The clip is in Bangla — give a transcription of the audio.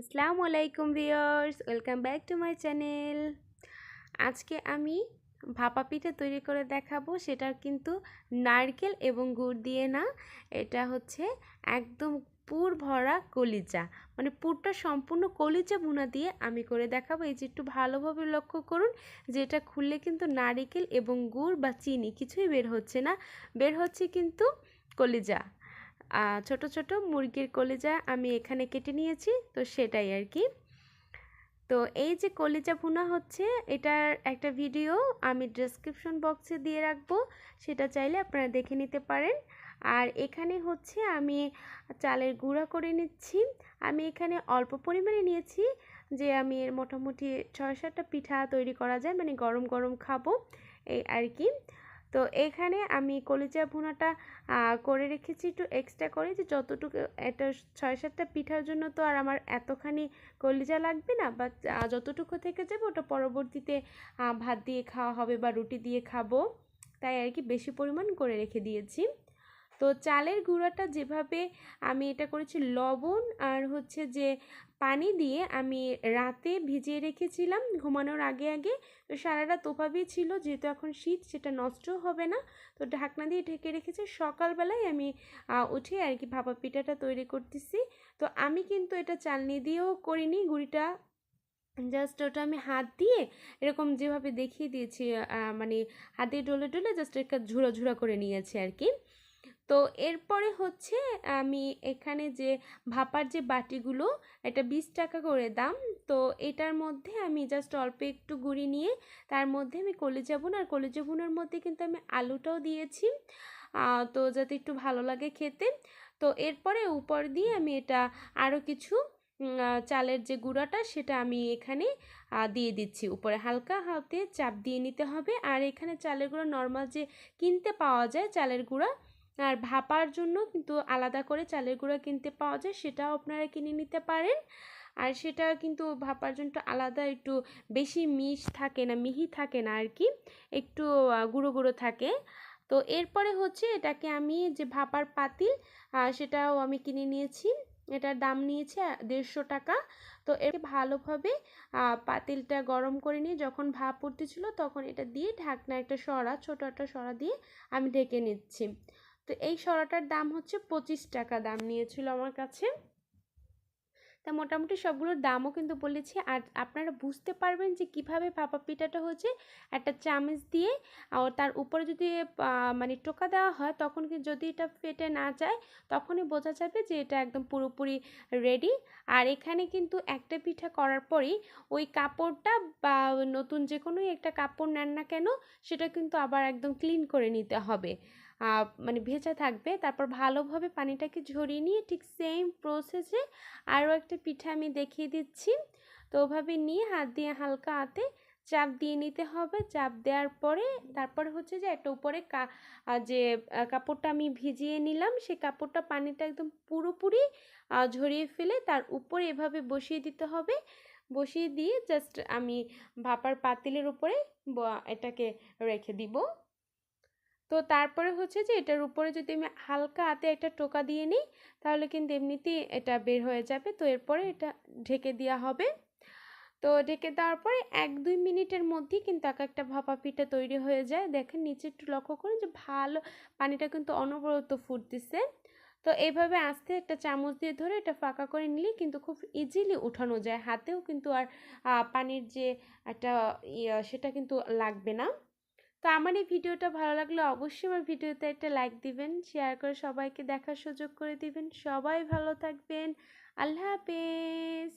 আসসালামু আলাইকুম viewers, welcome back to my channel. আজকে আমি ভাপা পিঠা তৈরি করে দেখাবো সেটা কিন্তু নারকেল এবং গুড় দিয়ে না, এটা হচ্ছে একদম পুর ভরা কলিজা। মানে পুরটা সম্পূর্ণ কলিজা ভুনা দিয়ে আমি করে দেখাবো। এই যে একটু ভালোভাবে লক্ষ্য করুন যে এটা খুললে কিন্তু নারিকেল এবং গুড় বা চিনি কিছুই বের হচ্ছে না, বের হচ্ছে কিন্তু কলিজা। ছোট ছোট মুরগির কলিজা আমি এখানে কেটে নিয়েছি, তো সেটাই আর কি। তো এই যে কলিজা ভুনা হচ্ছে, এটার একটা ভিডিও আমি ডেসক্রিপশন বক্সে দিয়ে রাখব, সেটা চাইলে আপনারা দেখে নিতে পারেন। আর এখানে হচ্ছে আমি চালের গুঁড়া করে নিচ্ছি। আমি এখানে অল্প পরিমাণে নিয়েছি, যে আমি এর মোটামুটি ছয় সাতটা পিঠা তৈরি করা যায় মানে গরম গরম খাব, এই আর কি। তো এখানে আমি কলিজা ভুনাটা করে রেখেছি একটু এক্সট্রা করে যে যতটুকু এটা ছয় সাতটা পিঠার জন্য তো আর আমার এতখানি কলিজা লাগবে না বা যতটুকু থেকে যাবে ওটা পরবর্তীতে ভাত দিয়ে খাওয়া হবে বা রুটি দিয়ে খাব। তাই আর কি বেশি পরিমাণ করে রেখে দিয়েছি। তো চালের গুঁড়াটা যেভাবে আমি এটা করেছি লবণ আর হচ্ছে যে পানি দিয়ে আমি রাতে ভিজিয়ে রেখেছিলাম ঘুমানোর আগে আগে, তো সারা রাত ছিল যেহেতু এখন শীত সেটা নষ্টও হবে না। তো ঢাকনা দিয়ে ঢেকে রেখেছি, সকালবেলায় আমি উঠে আর কি ভাপা পিঠাটা তৈরি করতেছি। তো আমি কিন্তু এটা চালনি দিয়েও করিনি, গুড়িটা জাস্ট ওটা আমি হাত দিয়ে এরকম যেভাবে দেখিয়ে দিয়েছি মানে হাত ডলে ডলে জাস্ট একটা ঝুড়ো ঝুড়ো করে নিয়েছি আর কি। তো এরপরে হচ্ছে আমি এখানে যে ভাপার যে বাটিগুলো, এটা বিশ টাকা করে দাম। তো এটার মধ্যে আমি জাস্ট অল্প একটু গুঁড়ি নিয়ে তার মধ্যে আমি কলিজা বুন আর কলিজা বুনের মধ্যে কিন্তু আমি আলুটাও দিয়েছি। তো যাতে একটু ভালো লাগে খেতে। তো এরপরে উপর দিয়ে আমি এটা আরও কিছু চালের যে গুঁড়াটা সেটা আমি এখানে দিয়ে দিচ্ছি। উপরে হালকা হাতে চাপ দিয়ে নিতে হবে। আর এখানে চালের গুঁড়া নর্মাল যে কিনতে পাওয়া যায় চালের গুঁড়া আর ভাপার জন্য কিন্তু আলাদা করে চালের গুঁড়া কিনতে পাওয়া যায়, সেটাও আপনারা কিনে নিতে পারেন। আর সেটা কিন্তু ভাপার জন্য আলাদা, একটু বেশি মিশ থাকে না, মিহি থাকে না আর কি একটু গুঁড়ো গুঁড়ো থাকে। তো এরপরে হচ্ছে এটাকে আমি যে ভাপার পাতিল সেটাও আমি কিনে নিয়েছি। এটার দাম নিয়েছে দেড়শো টাকা। তো এর ভালোভাবে পাতিলটা গরম করে নিয়ে যখন ভাপ উঠতেছিল তখন এটা দিয়ে ঢাকনা একটা সরা, ছোটো একটা সরা দিয়ে আমি ঢেকে নিচ্ছি। তো এই সরাটার দাম হচ্ছে পঁচিশ টাকা দাম নিয়েছিল আমার কাছে। তা মোটামুটি সবগুলোর দামও কিন্তু বলেছি। আর আপনারা বুঝতে পারবেন যে কীভাবে ভাপা পিঠাটা হচ্ছে একটা চামচ দিয়ে, আর তার উপরে যদি মানে টোকা দেওয়া হয়, তখন কি যদি এটা ফেটে না যায়, তখনই বোঝা যাবে যে এটা একদম পুরোপুরি রেডি আর এখানে কিন্তু একটা পিঠা করার পরেই ওই কাপড়টা বা নতুন যে কোনোই একটা কাপড় নেন না কেন, সেটা কিন্তু আবার একদম ক্লিন করে নিতে হবে। মানে ভেজা থাকবে। তারপর ভালোভাবে পানিটাকে ঝরিয়ে নিয়ে ঠিক সেম প্রসেসে আরও একটা পিঠা আমি দেখিয়ে দিচ্ছি। তো ওভাবে নিয়ে হাত দিয়ে হালকা হাতে চাপ দিয়ে নিতে হবে। চাপ দেওয়ার পরে তারপরে হচ্ছে যে একটা উপরে যে কাপড়টা আমি ভিজিয়ে নিলাম সেই কাপড়টা পানিটা একদম পুরোপুরি ঝরিয়ে ফেলে তার উপরে এভাবে বসিয়ে দিতে হবে। বসিয়ে দিয়ে জাস্ট আমি ভাপার পাতিলের উপরে এটাকে রেখে দিব। তো তারপরে হচ্ছে যে এটার উপরে যদি আমি হালকা হাতে একটা টোকা দিয়ে নিই, তাহলে কিন্তু এমনিতেই এটা বের হয়ে যাবে। তো এরপরে এটা ঢেকে দেওয়া হবে। তো ঢেকে দেওয়ার পরে এক দুই মিনিটের মধ্যেই কিন্তু এক একটা ভাপা পিঠা তৈরি হয়ে যায়। দেখেন নিচে একটু লক্ষ্য করুন যে ভালো পানিটা কিন্তু অনবরত ফুটতেছে। তো এইভাবে আস্তে একটা চামচ দিয়ে ধরে এটা ফাঁকা করে নিলে কিন্তু খুব ইজিলি উঠানো যায়। হাতেও কিন্তু আর পানির যে একটা ইয়ে সেটা কিন্তু লাগবে না। তো আমার এই ভিডিওটা ভালো লাগলে অবশ্যই আমার ভিডিওতে একটা লাইক দিবেন, শেয়ার করে সবাইকে দেখার সুযোগ করে দিবেন। সবাই ভালো থাকবেন। আল্লাহ হাফেজ।